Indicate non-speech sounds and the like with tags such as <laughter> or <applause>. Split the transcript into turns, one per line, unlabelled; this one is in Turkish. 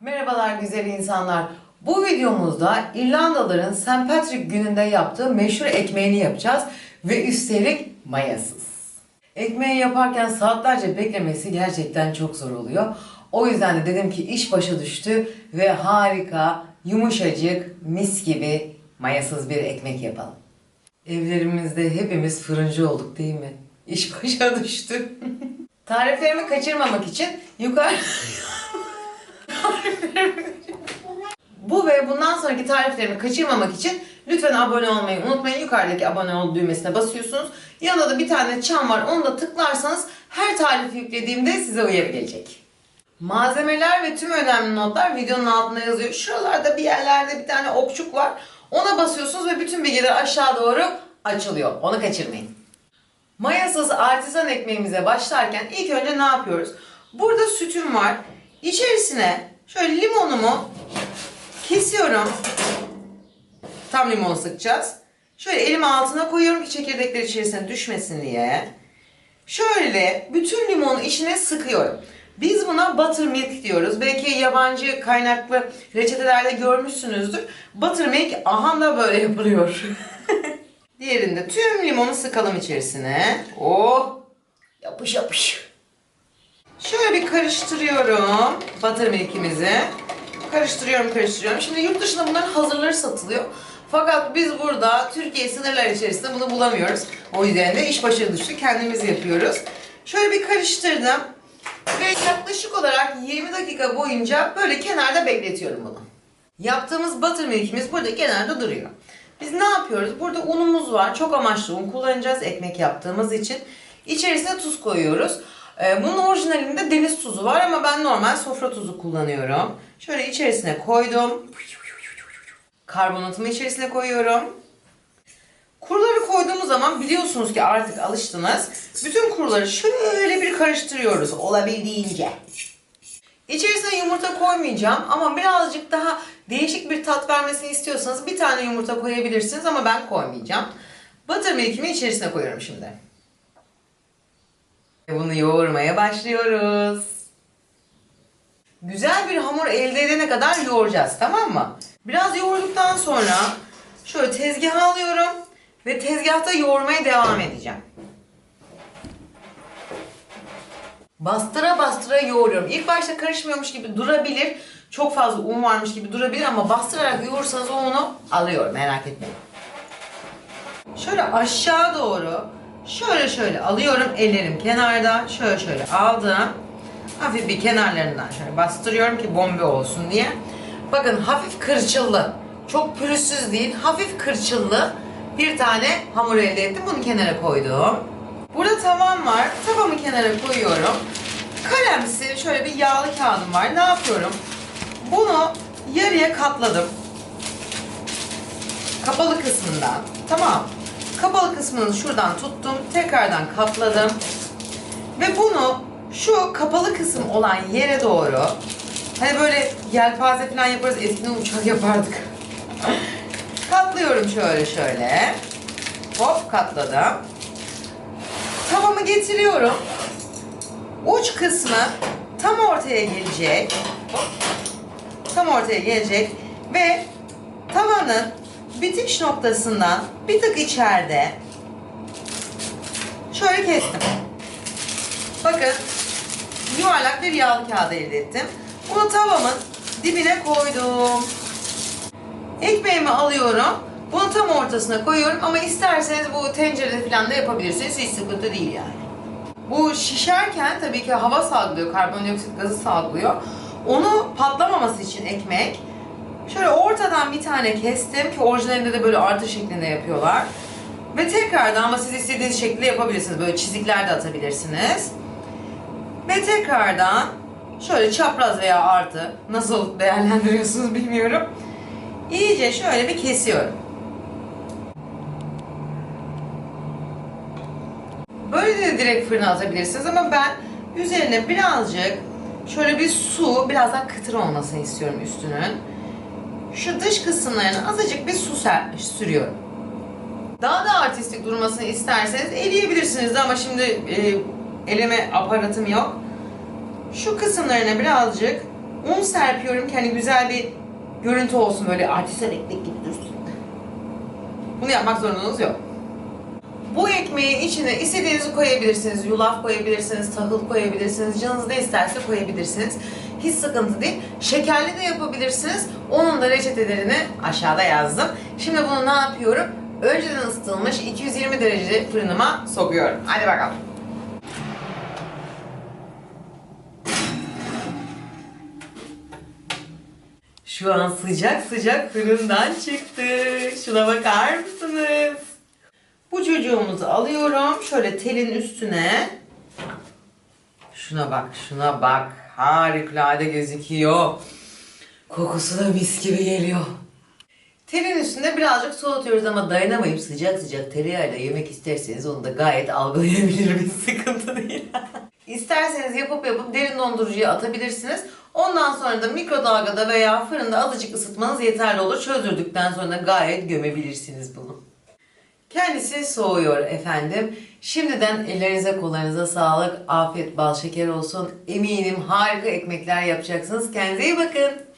Merhabalar güzel insanlar. Bu videomuzda İrlandalıların St. Patrick gününde yaptığı meşhur ekmeğini yapacağız ve üstelik mayasız. Ekmeği yaparken saatlerce beklemesi gerçekten çok zor oluyor. O yüzden de dedim ki iş başa düştü ve harika, yumuşacık, mis gibi mayasız bir ekmek yapalım. Evlerimizde hepimiz fırıncı olduk değil mi? İş <laughs> başa düştü. Tariflerimi kaçırmamak için yukarı <laughs> <laughs> Bu ve bundan sonraki tariflerimi kaçırmamak için lütfen abone olmayı unutmayın. Yukarıdaki abone ol düğmesine basıyorsunuz. Yanında da bir tane çan var. Onu da tıklarsanız her tarifi yüklediğimde size uyarı gelecek. Malzemeler ve tüm önemli notlar videonun altında yazıyor. Şuralarda bir yerlerde bir tane okçuk var. Ona basıyorsunuz ve bütün bilgiler aşağı doğru açılıyor. Onu kaçırmayın. Mayasız artizan ekmeğimize başlarken ilk önce ne yapıyoruz? Burada sütüm var. İçerisine şöyle limonumu kesiyorum. Tam limon sıkacağız. Şöyle elimi altına koyuyorum ki çekirdekler içerisine düşmesin diye. Şöyle bütün limonu içine sıkıyorum. Biz buna buttermilk diyoruz. Belki yabancı kaynaklı reçetelerde görmüşsünüzdür. Buttermilk aha da böyle yapılıyor. <laughs> Diğerinde tüm limonu sıkalım içerisine. Oh! Yapış yapış. Şöyle bir karıştırıyorum buttermilk'imizi. Karıştırıyorum, karıştırıyorum. Şimdi yurt dışında bunların hazırları satılıyor. Fakat biz burada Türkiye sınırlar içerisinde bunu bulamıyoruz. O yüzden de iş başa düştü. Kendimiz yapıyoruz. Şöyle bir karıştırdım. Ve yaklaşık olarak 20 dakika boyunca böyle kenarda bekletiyorum bunu. Yaptığımız buttermilk'imiz burada kenarda duruyor. Biz ne yapıyoruz? Burada unumuz var. Çok amaçlı un kullanacağız ekmek yaptığımız için. İçerisine tuz koyuyoruz. Ee, Bunun orijinalinde deniz tuzu var ama ben normal sofra tuzu kullanıyorum. Şöyle içerisine koydum. Karbonatımı içerisine koyuyorum. Kuruları koyduğumuz zaman biliyorsunuz ki artık alıştınız. Bütün kuruları şöyle bir karıştırıyoruz olabildiğince. İçerisine yumurta koymayacağım ama birazcık daha değişik bir tat vermesini istiyorsanız bir tane yumurta koyabilirsiniz ama ben koymayacağım. Buttermilk'imi içerisine koyuyorum şimdi. Bunu yoğurmaya başlıyoruz. Güzel bir hamur elde edene kadar yoğuracağız tamam mı? Biraz yoğurduktan sonra şöyle tezgaha alıyorum ve tezgahta yoğurmaya devam edeceğim. Bastıra bastıra yoğuruyorum. İlk başta karışmıyormuş gibi durabilir. Çok fazla un varmış gibi durabilir ama bastırarak yoğursanız o unu alıyor. Merak etmeyin. Şöyle aşağı doğru şöyle şöyle alıyorum. Ellerim kenarda. Şöyle şöyle aldım. Hafif bir kenarlarından şöyle bastırıyorum ki bombe olsun diye. Bakın hafif kırçıllı. Çok pürüzsüz değil. Hafif kırçıllı bir tane hamur elde ettim. Bunu kenara koydum. Burada tavam var. Tavamı kenara koyuyorum. Kalemsi şöyle bir yağlı kağıdım var. Ne yapıyorum? Bunu yarıya katladım. Kapalı kısmından. Tamam. Kapalı kısmını şuradan tuttum. Tekrardan katladım. Ve bunu şu kapalı kısım olan yere doğru hani böyle yelpaze falan yaparız. Eskiden uçak yapardık. <laughs> Katlıyorum şöyle şöyle. Hop katladım. Tavamı getiriyorum. Uç kısmı tam ortaya gelecek. Tam ortaya gelecek ve tavanın bitiş noktasından bir tık içeride şöyle kestim. Bakın yuvarlak bir yağlı kağıt elde ettim. Bunu tavamın dibine koydum. Ekmeğimi alıyorum. Bunu tam ortasına koyuyorum ama isterseniz bu tencerede falan da yapabilirsiniz. Hiç sıkıntı değil yani. Bu şişerken tabii ki hava salgılıyor, karbondioksit gazı salgılıyor. Onu patlamaması için ekmek şöyle ortadan bir tane kestim ki orijinalinde de böyle artı şeklinde yapıyorlar. Ve tekrardan ama siz istediğiniz şekilde yapabilirsiniz. Böyle çizikler de atabilirsiniz. Ve tekrardan şöyle çapraz veya artı nasıl değerlendiriyorsunuz bilmiyorum. İyice şöyle bir kesiyorum. Böyle de direkt fırına atabilirsiniz ama ben üzerine birazcık şöyle bir su, biraz daha kıtır olmasını istiyorum üstünün. Şu dış kısımlarına azıcık bir su ser- sürüyorum. Daha da artistik durmasını isterseniz eleyebilirsiniz ama şimdi e, eleme aparatım yok. Şu kısımlarına birazcık Un serpiyorum ki hani güzel bir görüntü olsun böyle artisan ekmek gibi dursun. Bunu yapmak zorunluluğunuz yok. Bu ekmeğin içine istediğinizi koyabilirsiniz. Yulaf koyabilirsiniz, tahıl koyabilirsiniz. Canınız ne isterse koyabilirsiniz. Hiç sıkıntı değil. Şekerli de yapabilirsiniz. Onun da reçetelerini aşağıda yazdım. Şimdi bunu ne yapıyorum? Önceden ısıtılmış 220 derece fırınıma sokuyorum. Hadi bakalım. Şu an sıcak sıcak fırından çıktı. Şuna bakar mısınız? Bu çocuğumuzu alıyorum. Şöyle telin üstüne. Şuna bak, şuna bak. Harikulade gözüküyor. Kokusu da mis gibi geliyor. Telin üstünde birazcık soğutuyoruz ama dayanamayıp sıcak sıcak tereyağıyla yemek isterseniz onu da gayet algılayabilirim. <laughs> Sıkıntı değil. İsterseniz yapıp yapıp derin dondurucuya atabilirsiniz. Ondan sonra da mikrodalgada veya fırında azıcık ısıtmanız yeterli olur. Çözdürdükten sonra gayet gömebilirsiniz bunu. Kendisi soğuyor efendim. Şimdiden ellerinize kollarınıza sağlık, afiyet, bal şeker olsun. Eminim harika ekmekler yapacaksınız. Kendinize iyi bakın.